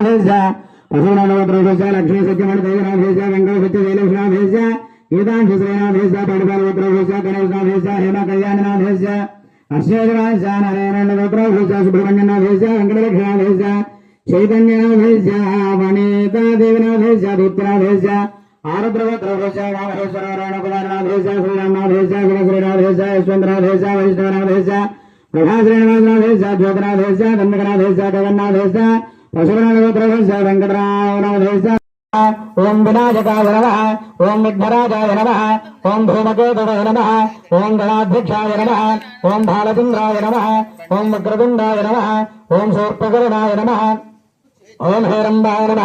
పశునామోద్రోష లక్ష్మీ సత్యమణి తైజనాభేష వెంకట సత్య జయలక్ష్మీనాభేష గీతాంశ శ్రీనాభేష పడిపాలగోత్రోష గణేశనాభేష హేమ కళ్యాణనాభేష అశ్వేజనాభేష నారాయణగోత్రోష సుబ్రహ్మణ్యనాభేష వెంకటలక్ష్మీనాభేష చైతన్యనాభేష వనితాదేవినాభేష దూత్రాభేష ఆరుద్రగోత్రోష వామహేశ్వర నారాయణ కుమారనాభేష శ్రీరామనాభేష గుణశ్రీనాభేష యశ్వంతనాభేష వైష్ణవనాభేష ప్రభాశ్రీనివాసనాభేష జగన్నాభేష వెంకటరావు వెంకటరామనాభేష ఓం వినాయకాయ నమ. ఓం విఘ్నరాజాయ నమ. ఓం భూమకేతవయ నమ. ఓం గణాధ్యక్షాయ నమ. ఓం బాలచంద్రాయ నమ. ఓం వక్రతుండాయ నమ. ఓం శూర్పకరణాయ నమ. ఓం హేరంబాయ నమ.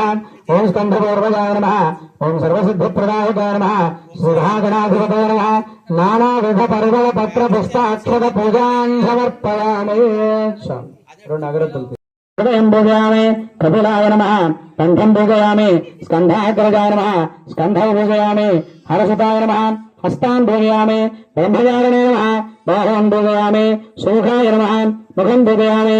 ఓం స్కంధపూర్వజాయ నమ. ఓం సర్వసిద్ధిప్రదాయకాయ నమ. శ్రీధాగణాధిపతయ నమ. నానావిధ పరిమళ పత్ర పుష్పాక్షర పూజాన్ సమర్పయామి రెండు అగరత్తులు హృదయం పూజయామి కపిలాయ నమ. కంఠం పూజయామి స్కంధాగ్రజాయ నమ. స్కంధం పూజయామి హరసుతాయ నమ. హస్తాన్ పూజయామి బ్రహ్మచారిణే నమ. బాహుం పూజయామి నమ. ముఖం పూజయామి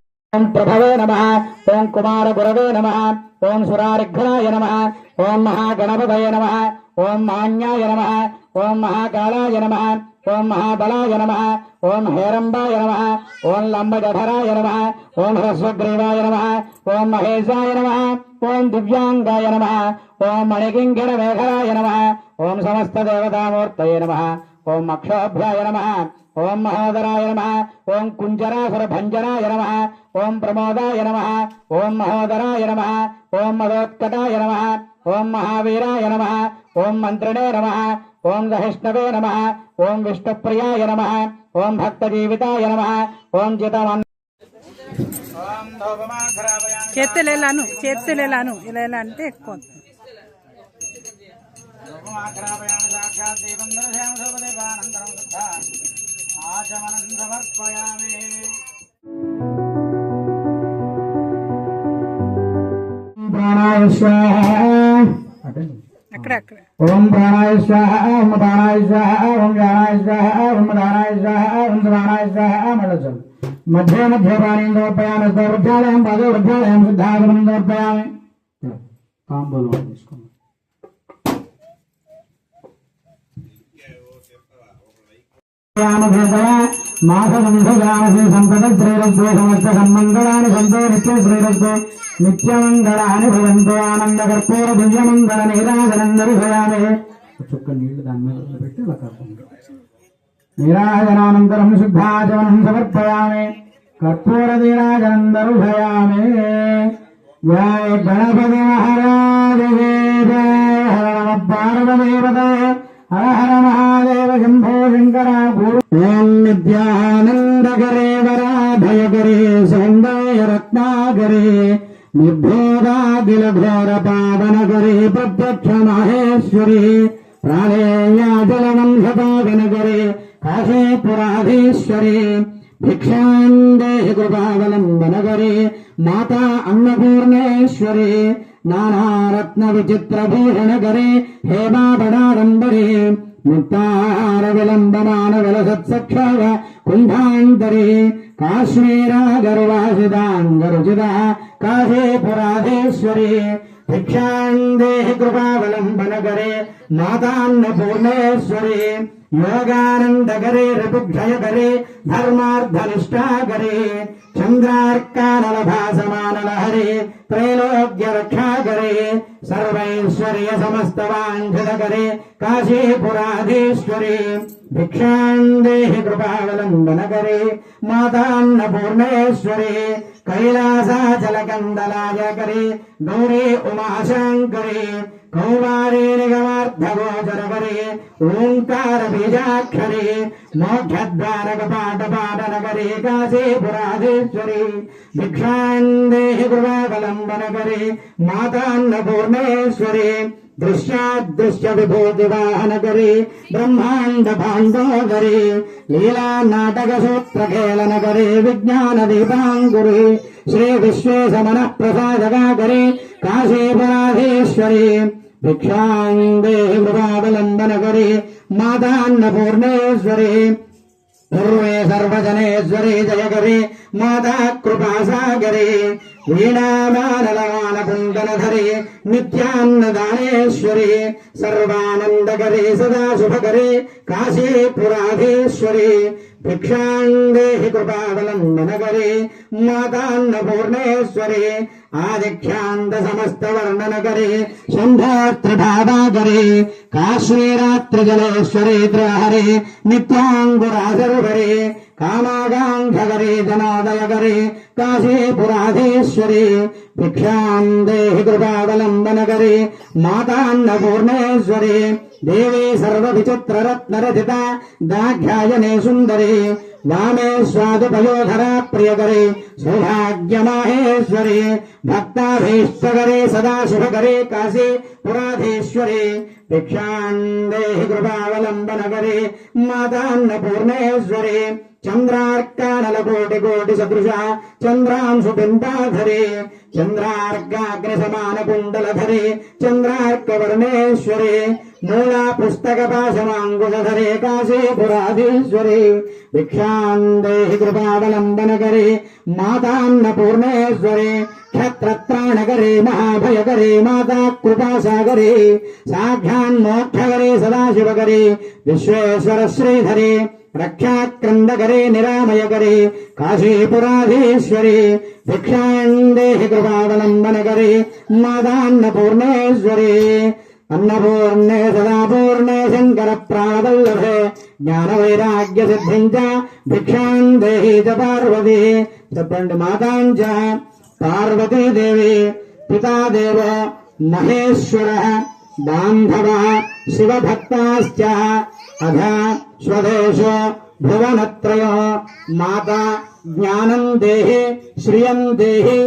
నాసికాం పూజయామి చిరంతనాయ నమ చురుగం పూజయామి స్థూలాష్టాయ నమ ఓష్టాన్ పూజయామి గణన్మదనాయ నమ గండే పూజయామి కపిలాయ నమ ప్రచాన్ పూజ ఓం ప్రభవే నమ ఓం కుమార గురవే నమ ఓం సురారిఘ్నాయ నమ ఓం మహాగణపతయ నమ ఓం మాన్యాయ నమ ఓం మహాకాళాయ నమ ఓం మహాబలాయ నమ ఓం హేరంబాయ నమ ఓం లంబజఠరాయ నమ ఓం మహోదరాయ నమ ఓం కుంజరాసుర భంజనాయ నమ ఓం ప్రమోదాయ నమ ఓం మహోదరాయ నమ ఓం మదోత్కటాయ నమ ఓం మహావీరాయ నమ ఓం మంత్రిణే నమ ఓం సహిష్ణవే నమ ఓం విష్ణుప్రియాయ నమ ఓం భక్తజీవితాయ నమ ఓం జితమన్ చేతులు ఎలాను చేతులు ఎలాను ఇలా ఎలా అంటే ఎక్కువ సమర్పయామి ప్రాణాయ స్వాహ అక్కడ ओम प्राणाय स्वाहा। ओम प्राणाय स्वाहा ओम प्राणाय स्वाहा ओम प्राणाय स्वाहा ओम प्राणाय स्वाहा मलजल मध्य मध्य प्राणीं हम सर्वध्यालयं पादवृद्धालयं सिद्धागमनं काम बोलो इसको। శ్రీరస్తో సమస్త సన్మంగళాని సంతో నిత్య శ్రీరస్తో నిత్యమంగళాని భవంతు ఆనంద కర్పూర దివ్యమంగళ నీరాజనం దర్శయామి చుక్క నీళ్ళు దాని మీద పెట్టి ఇలా కర్పూరం నీరాజనానంతరం శుద్ధాచమనం సమర్పయామే కర్పూర నీరాజనం దర్శయామి జయ గణపతి మహారాజ జయ హర ఓం నిత్యానందకరే వరాభయకరే సౌందర్య రత్నాగరే నిర్భోదాఖిల ఘోర పావనకరే ప్రత్యక్ష మహేశ్వరి ప్రాళేయాచలనం శతావనకరే కాశీపురాధీశ్వరి భిక్షాం దేహి మాతా అన్నపూర్ణేశ్వరి నానారత్న విచిత్రభూషణగరే భూషణకరే ముక్తార విలంబమాన విలసత్సక్షావ కుంభాంతరే కాశ్మీరాగరువాసిదాంగరుచిత కాశీపురాధీశ్వరి భిక్షాం దేహి కృపావలంబనగరే మాతాన్నపూర్ణేశ్వరి యోగానందకరే ఋతుక్షయకరే ధర్మార్థనిష్టాకరే చంద్రార్కానలభాసమానలహరే త్రైలోక్య రక్షాకరే సర్వైశ్వర్య సమస్తవాంఛదకరే కాశీపురాధీశ్వరి భిక్షాం దేహి కృపావలంబనకరే మాతాన్నపూర్ణేశ్వరి కైలాసాచలకందలాయకరే कौमारे निगमार्धगोचरकरे ओंकार बीजाक्षरे मोक्षद्वारकपाटपाटनगरे काशीपुराधेश्वरे भिक्षान्देहि कृपावलम्बनकरे मातान्नपूर्णेश्वरे दृश्यादृश्य विज्ञान ब्रह्माण्ड श्री लीलानाटकसूत्रखेलनगरे मन प्रसाद प्रसादगागरे काशीपुराधेश्वरे భిక్షాంగే లీలా నాటక సూత్ర నగరి విజ్ఞాన పూర్వే సర్వజనేశ్వరి జయకరి మాతా కృపాసాగరే వీణామానలమాన కుండనధరి నిత్యాన్నదానేశ్వరి సర్వానందకరి సదా శుభకరి కాశీపురాధీశ్వరి భిక్షాందేహి కృపావలంబనకరి మాతాన్నపూర్ణేశ్వరి ఆదిఖ్యాంత సమస్త వర్ణనకరి కాశ్మీరాత్రి జలేశ్వరే త్రహరి నిత్యాంగురాధరుహరే కామాగాంఘకరి జనాదయకరి కాశీపురాధీశ్వరే భిక్షాం దేహి కృపావలంబనకరి మాతాన్నపూర్ణేశ్వరి దేవి సర్వవిచిత్రరత్నరచిత దాఘ్యాయనే సుందరి వామే స్వాదుపయోధర ప్రియకరే సౌభాగ్యమాహేశ్వరి భక్తాభీష్టకరే సదా కాశీ పురాధీశ్వరి భిక్షాందేహి కృపావలంబనకరే మాతాన్న మాతాన్నపూర్ణేశ్వరి చంద్రార్కానల కోటి కోటి సదృశ చంద్రాంశు పిండాధరి చంద్రార్కాగ్ని సమాన కుండలధరే చంద్రార్క వర్ణేశ్వరే మూలా పుస్తక పాశమాంగుధరే కాశీపురాధీశ్వరి. భిక్షాందేహి దేహి కృపావలంబనకరి మాతాన్నపూర్ణేశ్వరి. క్షత్రత్రాణకరే మహాభయకరే మాతా కృపాసాగరే సాఘ్యాన్మోక్షకరే సదాశివకరే. విశ్వేశ్వర శ్రీధరే రక్షాక్రందకరే నిరామయకరే. కాశీపురాధీశ్వరి. భిక్షాందేహి కృపావలంబనకరే మాదాన్నపూర్ణేశ్వరి అన్నపూర్ణే సదాపూర్ణే శంకర ప్రాణవల్లభే జ్ఞాన వైరాగ్య సిద్ధించ భిక్షాం దేహి చ పార్వతి చెప్పండి మాతాంచ పార్వతీదేవి పితాదేవ మహేశ్వర బాంధవ శివభక్తాశ్చ అధ స్వదేశ భువనత్రయ మాత జ్ఞానం దేహి శ్రియం దేహి